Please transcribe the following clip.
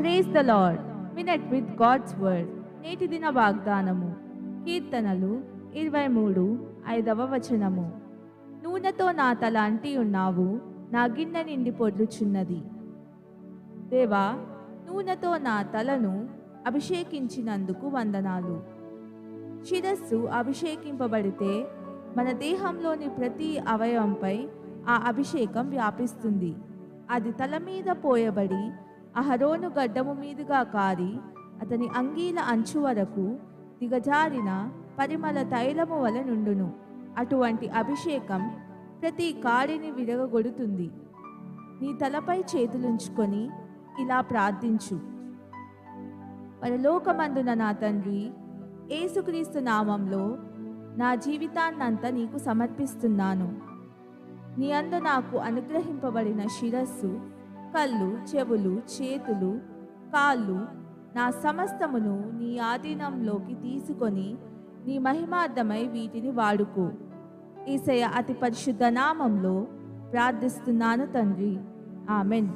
Praise the lord minute with God's word నేటి దిన వాగ్దానము. కీర్తనలు ఇరవై మూడు ఐదవ వచనము. నూనెతో నా తల అంటి ఉన్నావు నా గిన్నె నిండి పొర్లుచున్నది. దేవా నూనెతో నా తలను అభిషేకించినందుకు వందనాలు. శిరస్సు అభిషేకింపబడితే మన దేహంలోని ప్రతి అవయవంపై ఆ అభిషేకం వ్యాపిస్తుంది. అది తల మీద పోయబడి అహరోను గడ్డము మీదుగా కారి అతని అంగీల అంచు వరకు దిగజారిన పరిమళ తైలము వల నుండును. అటువంటి అభిషేకం ప్రతి కాడిని విరగగొడుతుంది. నీ తలపై చేతులుంచుకొని ఇలా ప్రార్థించు. పరలోకమందున నా తండ్రి ఏసుక్రీస్తు నామంలో నా జీవితాన్నంతా నీకు సమర్పిస్తున్నాను. నీ అందు నాకు అనుగ్రహింపబడిన శిరస్సు కళ్ళు చెవులు చేతులు కాళ్ళు నా సమస్తమును నీ ఆధీనంలోకి తీసుకొని నీ మహిమార్థమై వీటిని వాడుకో. ఈసయ అతి పరిశుద్ధ నామంలో ప్రార్థిస్తున్నాను తండ్రి. ఆమెన్.